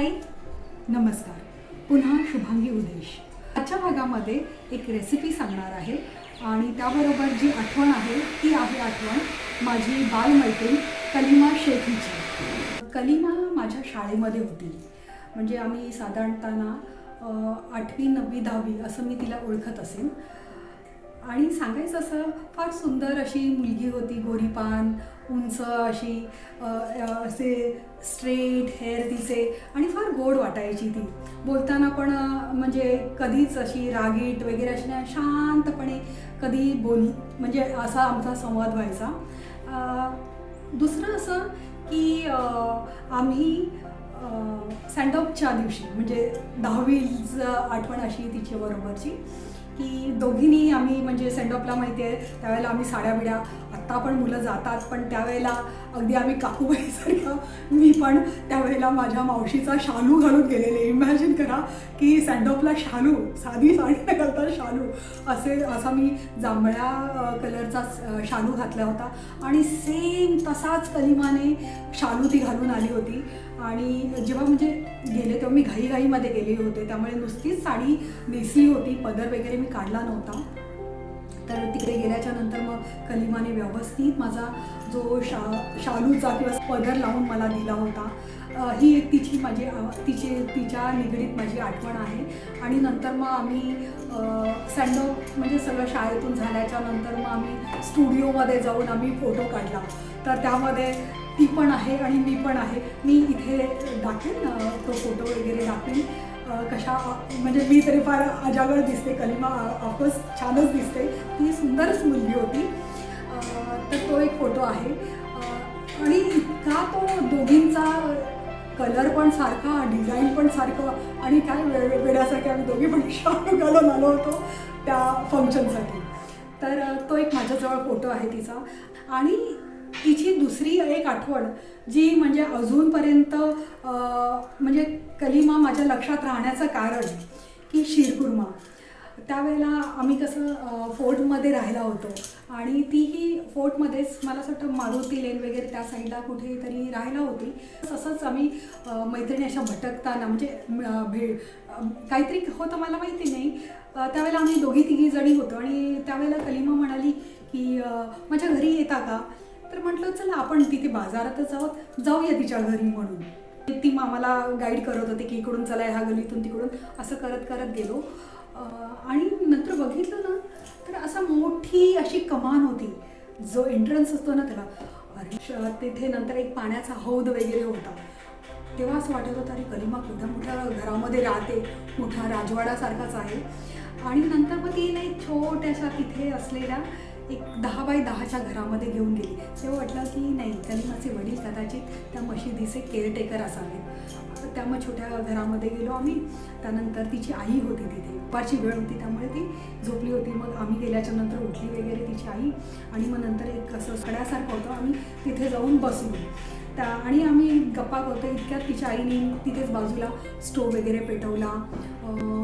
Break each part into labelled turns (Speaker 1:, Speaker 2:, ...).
Speaker 1: हाय नमस्कार. पुन्हा शुभांगी उदेश. आजच्या भागामध्ये एक रेसिपी सांगणार आहे आणि त्याबरोबर जी आठवण आहे ती आहे आठवण माझी बालमैत्रीण कलिमा शेखीची कलिमा माझ्या शाळेमध्ये होती. म्हणजे आम्ही साधारणतः आठवी नववी दहावी असं मी तिला ओळखत असेन. आणि सांगायचं असं फार सुंदर अशी मुलगी होती गोरीपान उंच अशी असे स्ट्रेट हेअर तिचे आणि फार गोड वाटायची ती. बोलताना पण म्हणजे कधीच अशी रागीट वगैरे अशी नाही शांतपणे कधी बोल म्हणजे असा आमचा संवाद व्हायचा. दुसरं असं की आम्ही सँडॉपच्या दिवशी म्हणजे दहावीचं आठवण अशी तिच्या बरोबरची की दोघींनी आम्ही म्हणजे सेंडऑफला माहिती आहे. त्यावेळेला आम्ही साड्या बिड्या आत्ता पण मुलं जातात पण त्यावेळेला अगदी आम्ही काकूबाईसारखं मी पण त्यावेळेला माझ्या मावशीचा शालू घालून गेलेले. इमॅजिन करा की सँडऑफला शालू साधी साडी न घालता शालू. असे असा मी जांभळ्या कलरचा शालू घातला होता. आणि सेम तसाच कलिमाने शालू ती घालून आली होती. आणि जेव्हा म्हणजे गेले तेव्हा मी घाईघाईमध्ये गेले होते. त्यामुळे नुसतीच साडी नेसली होती पदर वगैरे मी काढला नव्हता. तर तिकडे गेल्याच्यानंतर मग कलिमाने व्यवस्थित माझा जो शा शालूचा किंवा पदर लावून मला दिला होता. ही एक तिची माझी तिची तिच्या निगडीत माझी आठवण आहे. आणि नंतर मग आम्ही सँडो म्हणजे सगळं शाळेतून झाल्याच्यानंतर मग आम्ही स्टुडिओमध्ये जाऊन आम्ही फोटो काढला. तर त्यामध्ये ती पण आहे आणि मी पण आहे. मी इथे दाखवेन तो फोटो वगैरे दाखवेन. कशा म्हणजे मी तरी फार अजागळ दिसते कलिमा ऑफकोर्स छानच दिसते. ती सुंदरच मुलगी होती. तर तो एक फोटो आहे. आणि इतका तो दोघींचा कलर पण सारखा डिझाईन पण सारखं आणि काय वे वेड्यासारखे आम्ही दोघी पण शाळू घालून आलो होतो त्या फंक्शनसाठी तर तो एक माझ्याजवळ फोटो आहे तिचा. आणि तिची दुसरी एक आठवण जी म्हणजे अजूनपर्यंत म्हणजे कलिमा माझ्या लक्षात राहण्याचं कारण की शिरकुर्मा त्यावेळेला आम्ही कसं फोर्टमध्ये राहिला होतो आणि तीही फोर्टमध्येच मला असं वाटतं मारुती लेन वगैरे त्या साईडला कुठेतरी राहायला होती. तसंच आम्ही मैत्रिणी अशा भटकताना म्हणजे अ, भे काहीतरी होतं मला माहिती नाही. त्यावेळेला आम्ही दोघी तिघी जणी होतो आणि त्यावेळेला कलिमा म्हणाली की माझ्या घरी येता का? तर म्हटलं चला आपण तिथे बाजारातच आहोत. जाऊया तिच्या घरी म्हणून. ती मामाला गाईड करत होती की इकडून चला ह्या गलीतून तिकडून. असं करत करत गेलो. आणि नंतर बघितलं ना तर असं मोठी अशी कमान होती. जो एंट्रन्स असतो ना त्याला अरे तिथे नंतर एक पाण्याचा हौद वगैरे होता. तेव्हा असं वाटत होतं अरे कलिमा केवढ्या मोठ्या घरामध्ये राहते. मोठा राजवाडासारखाच आहे. आणि नंतर मग ती नाही छोट्याशा तिथे असलेल्या एक दहा बाय दहाच्या घरामध्ये घेऊन गेली. तेव्हा वाटलं की नाही कलिमाचे वडील कदाचित त्या मशिदीचे केअरटेकर असावे. त्या मग छोट्या घरामध्ये गेलो आम्ही. त्यानंतर तिची आई होती तिथे. दुपारची वेळ होती त्यामुळे ती झोपली होती. मग आम्ही गेल्याच्यानंतर उठली वगैरे तिची आई. आणि मग नंतर एक असं सड्यासारखं होतं. आम्ही तिथे जाऊन बसलो. त्या आणि आम्ही गप्पा करतो इतक्यात तिच्या आईने तिथेच बाजूला स्टोव वगैरे पेटवला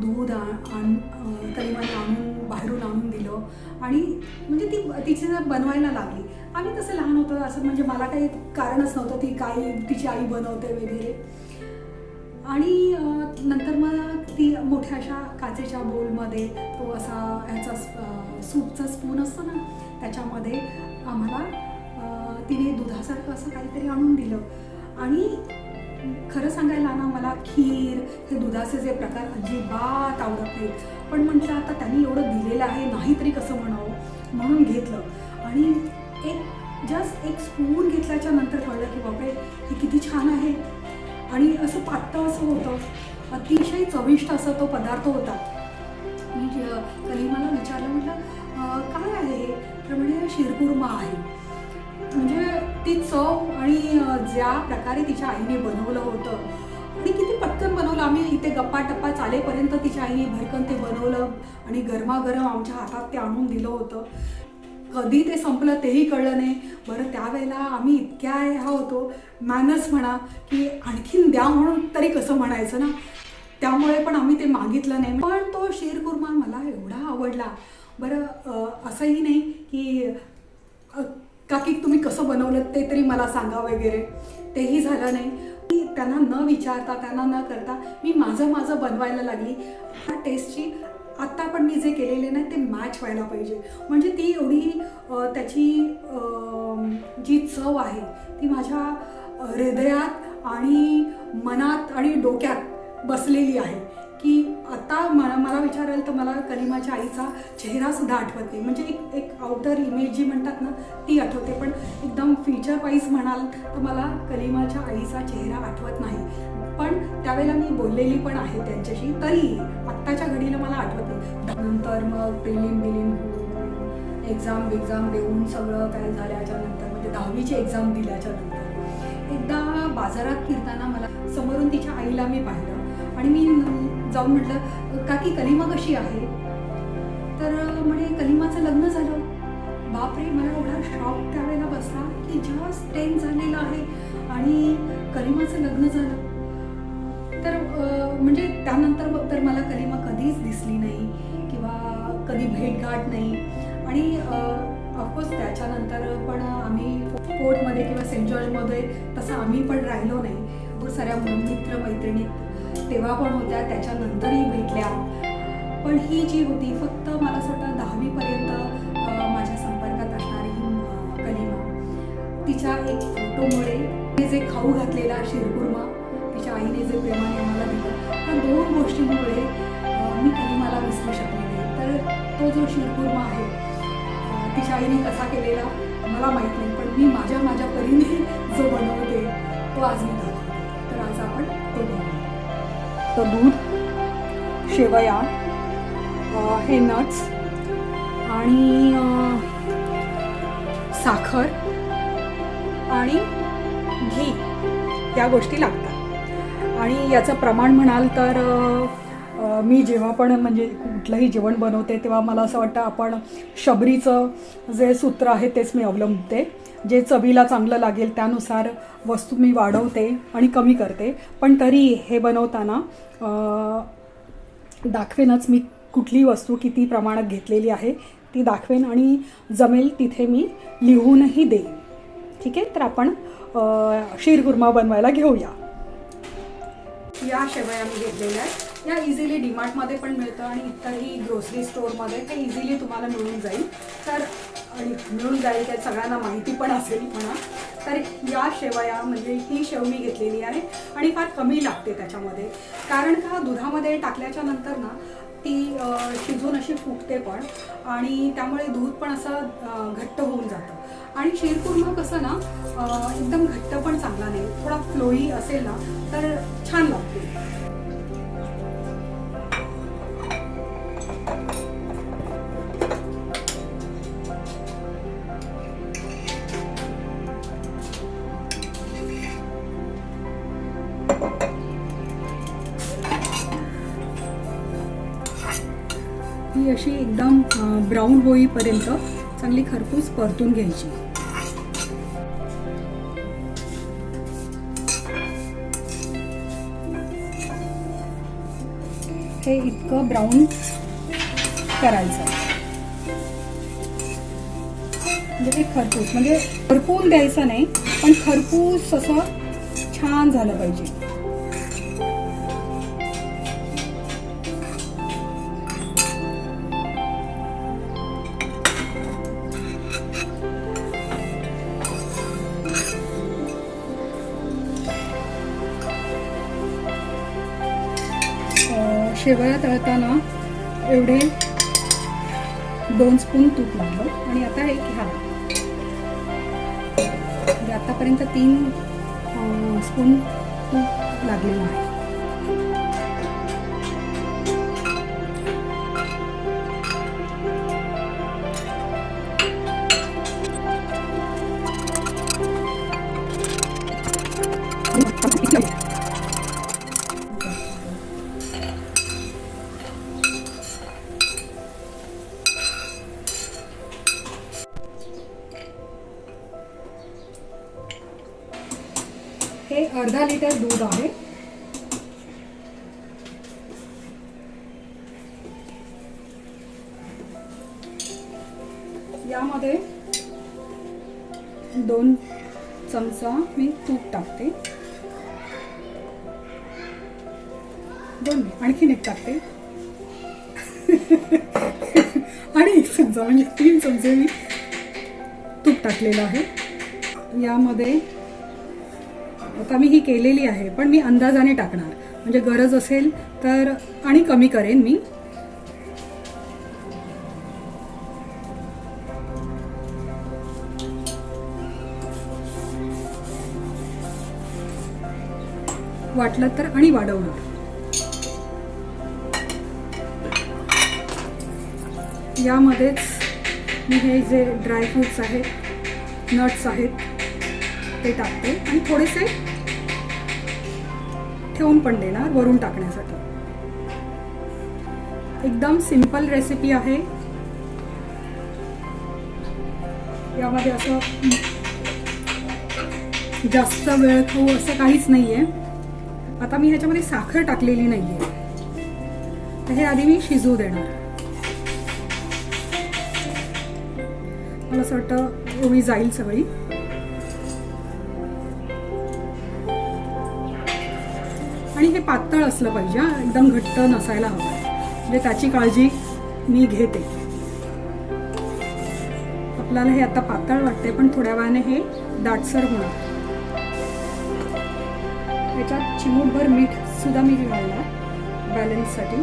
Speaker 1: दूध आण अं, कलिमाने आणून बाहेरून आणून दिलं. आणि म्हणजे ती तिचे जर बनवायला लागली. आम्ही तसं लहान होतं असं म्हणजे मला काही कारणच नव्हतं ती काय तिची आई बनवते वगैरे. आणि नंतर मग ती मोठ्या अशा काचेच्या बोलमध्ये तो असा ह्याचा सूपचा स्पून असतो ना त्याच्यामध्ये आम्हाला तिने दुधासारखं असं काहीतरी आणून दिलं. आणि खरं सांगायला ना मला खीर हे दुधाचे जे प्रकार अजिबात आवडत नाहीत. पण म्हटलं आता त्यांनी एवढं दिलेलं आहे नाही तरी कसं म्हणावं? म्हणून घेतलं. आणि एक जस्ट एक स्पून घेतल्याच्या नंतर कळलं की बापरे हे किती छान आहे. आणि असं पातळ असं होतं. अतिशय चविष्ट असा तो पदार्थ होता. मी कलिमाला विचारलं म्हटलं काय आहे? हे?" तर म्हणजे शिरकुर्मा आहे. म्हणजे ती चव आणि ज्या प्रकारे तिच्या आईने बनवलं होतं आणि किती पटकन बनवलं. आम्ही इथे गप्पा टप्पा चालेपर्यंत तिच्या आईने भरकन ते बनवलं आणि गरमागरम आमच्या हातात ते आणून दिलं होतं. कधी ते संपलं तेही कळलं नाही. बरं त्यावेळेला आम्ही इतक्या ह्या होतो मॅनर्स म्हणा की आणखीन द्या म्हणून तरी कसं म्हणायचं ना? त्यामुळे पण आम्ही ते मागितलं नाही. पण तो शेरकुर्मा मला एवढा आवडला. बरं असंही नाही की काकी तुम्ही कसं बनवलं ते तरी मला सांगा वगैरे. तेही झालं नाही. की त्यांना न विचारता त्यांना न करता मी माझं माझं बनवायला लागली. ह्या टेस्टची आत्ता पण मी जे केलेले नाही ते मॅच व्हायला पाहिजे. म्हणजे ती एवढी त्याची जी चव आहे ती माझ्या हृदयात आणि मनात आणि डोक्यात बसलेली आहे. की आता मला मला विचाराल तर मला कलिमाच्या आईचा चेहरा सुद्धा आठवत नाही. म्हणजे एक एक आउटर इमेज जी म्हणतात ना ती आठवते. पण एकदम फीचर वाईज म्हणाल तर मला कलिमाच्या आईचा चेहरा आठवत नाही. पण त्यावेळेला मी बोललेली पण आहे त्यांच्याशी. तरी आत्ताच्या घडीला मला आठवत नाही. नंतर मग प्रिलिम बिलिम एक्झाम बिक्झाम देऊन सगळं काय झाल्याच्यानंतर म्हणजे दहावीची एक्झाम दिल्याच्या नंतर एकदा बाजारात फिरताना मला समोरून तिच्या आईला मी पाहिलं. आणि मी जाऊन म्हटलं काकी कलिमा कशी आहे? तर म्हणे कलिमाचं लग्न झालं. बापरे मला एवढा शॉक त्यावेळेला बसला की जस्ट टेन झालेलं आहे आणि कलिमाचं लग्न झालं. तर म्हणजे त्यानंतर तर मला कलिमा कधीच दिसली नाही किंवा कधी भेटघाट नाही. आणि ऑफकोर्स त्याच्यानंतर पण आम्ही फोर्टमध्ये किंवा सेंट जॉर्जमध्ये तसं आम्ही पण राहिलो नाही. भरपूर साऱ्या मित्र मैत्रिणी तेव्हा पण होत्या त्याच्यानंतरही भेटल्या. पण ही जी होती फक्त मला असं वाटतं दहावीपर्यंत माझ्या संपर्कात असणारी ही कलिमा. तिच्या एक फोटोमुळे मी जे खाऊ घातलेला शिरकुर्मा तिच्या आईने जे प्रेमाने मला दिलं त्या दोन गोष्टींमुळे मी कलिमाला विसरू शकले नाही. तर तो जो शिरकुर्मा आहे तिच्या आईने कसा केलेला मला माहीत नाही पण मी माझ्या माझ्या परीने जो बनवते तो आज मी तर दूध शेवया हे नट्स आणि साखर आणि घी या गोष्टी लागतात. आणि याचं प्रमाण म्हणाल तर मी जेव्हा पण म्हणजे कुठलंही जेवण बनवते तेव्हा मला असं वाटतं आपण शबरीचं जे सूत्र आहे तेच मी अवलंबते. जे चवीला चांगलं लागेल त्यानुसार वस्तू मी वाढवते आणि कमी करते. पण तरी हे बनवताना दाखवेनच मी कुठली वस्तू किती प्रमाणात घेतलेली आहे. ती दाखवेन आणि जमेल तिथे मी लिहूनही देईन. ठीक आहे? तर आपण अ, शीरकुर्मा बनवायला घेऊया. या शेवया मी घेतलेल्या आहेत. या इझिली डीमार्टमध्ये पण मिळतं आणि इतरही ग्रोसरी स्टोअरमध्ये ते इझिली तुम्हाला मिळून जाईल. तर आणि मिळून जाईल त्या सगळ्यांना माहिती पण असेल म्हणा. तर या शेवया म्हणजे ही शेव मी घेतलेली आहे आणि फार कमी लागते त्याच्यामध्ये. कारण का दुधामध्ये टाकल्याच्या नंतर ना ती शिजून अशी फुटते पण आणि त्यामुळे दूध पण असं घट्ट होऊन जातं. आणि शिरपूर्ण कसं ना एकदम घट्ट पण चांगला नाही. थोडा फ्लोई असेल ना तर छान लागते. ही अशी एकदम ब्राऊन होईपर्यंत चांगली खरपूस परतून घ्यायची. हे इतकं ब्राऊन करायचं. म्हणजे ते खरपूस म्हणजे खरपून द्यायचं नाही पण खरपूस असं छान झालं पाहिजे. शेवया तळताना एवढे दोन स्पून तूप लागलं आणि आता एक ह्या. म्हणजे आतापर्यंत तीन स्पून तूप लागलेलं आहे यामध्ये दोन चमचा मी तूप टाकते. दोन आणखीन एक टाकते. आणि एक चमचा म्हणजे तीन चमचे मी तूप टाकलेलं आहे. यामध्ये आता मी ही केलेली आहे पण मी अंदाजाने टाकणार. म्हणजे गरज असेल तर आणि कमी करेन मी. वाटलं तर आणि वाढवणार यामध्येच मी हे जे ड्रायफ्रूट्स आहेत नट्स आहेत ते टाकते आणि थोडेसे ठेवून पण देणार वरून टाकण्यासाठी. एकदम सिंपल रेसिपी आहे. यामध्ये असं जास्त वेळ खाऊ असं काहीच नाही आहे आता मी ह्याच्यामध्ये साखर टाकलेली नाहीये. तर हे आधी मी शिजवू देणार. मला असं वाटतं ओवी जाईल सगळी. आणि हे पातळ असलं पाहिजे एकदम घट्ट नसायला हवं. म्हणजे त्याची काळजी मी घेते. आपल्याला हे आता पातळ वाटते पण थोड्या वेळाने हे दाटसर होणार. त्याच्यात चिमूटभर मीठ सुद्धा मी घालणार बॅलन्ससाठी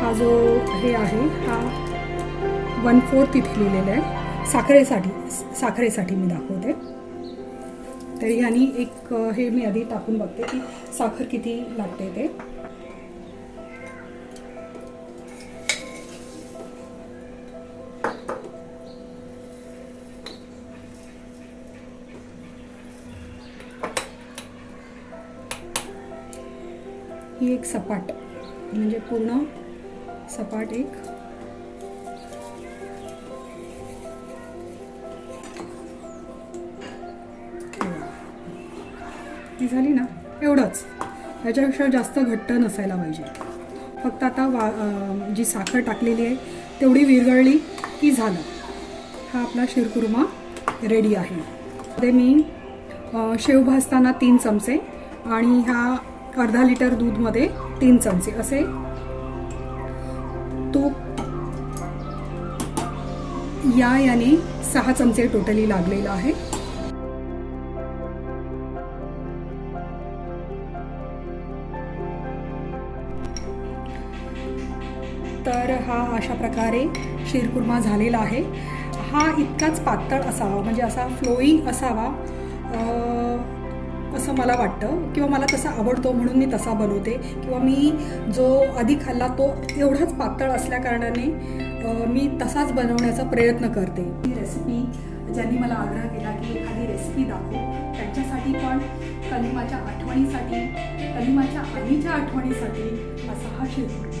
Speaker 1: हा जो हे आहे हा वन फोर्थ इथे लिहिलेला आहे. साखरेसाठी साखरेसाठी मी दाखवते. तरी आणि एक हे मी आधी टाकून बघते की साखर किती लागते ते. ही एक सपाट म्हणजे पूर्ण सपाट एक ही झाली ना एवढंच. याच्यापेक्षा जास्त घट्ट नसायला पाहिजे. फक्त आता वा जी साखर टाकलेली आहे तेवढी विरघळली की झालं. हा आपला शिरकुर्मा रेडी आहे. ते मी शेव भाजताना तीन चमचे आणि ह्या अर्धा लिटर दूधमध्ये तीन चमचे. असे तूप या याने सहा चमचे टोटली लागलेलं आहे. हा अशा प्रकारे शिरकुर्मा झालेला आहे. हा इतकाच पातळ असावा म्हणजे असा फ्लोईंग असावा असं मला वाटतं. किंवा मला तसा आवडतो म्हणून मी तसा बनवते. किंवा मी जो आधी खाल्ला तो एवढाच पातळ असल्याकारणाने मी तसाच बनवण्याचा प्रयत्न करते. ही रेसिपी ज्यांनी मला आग्रह केला की एखादी रेसिपी दाखव त्यांच्यासाठी पण कलिमाच्या आठवणीसाठी कलिमाच्या आईच्या आठवणीसाठी असा हा शिरकुर्मा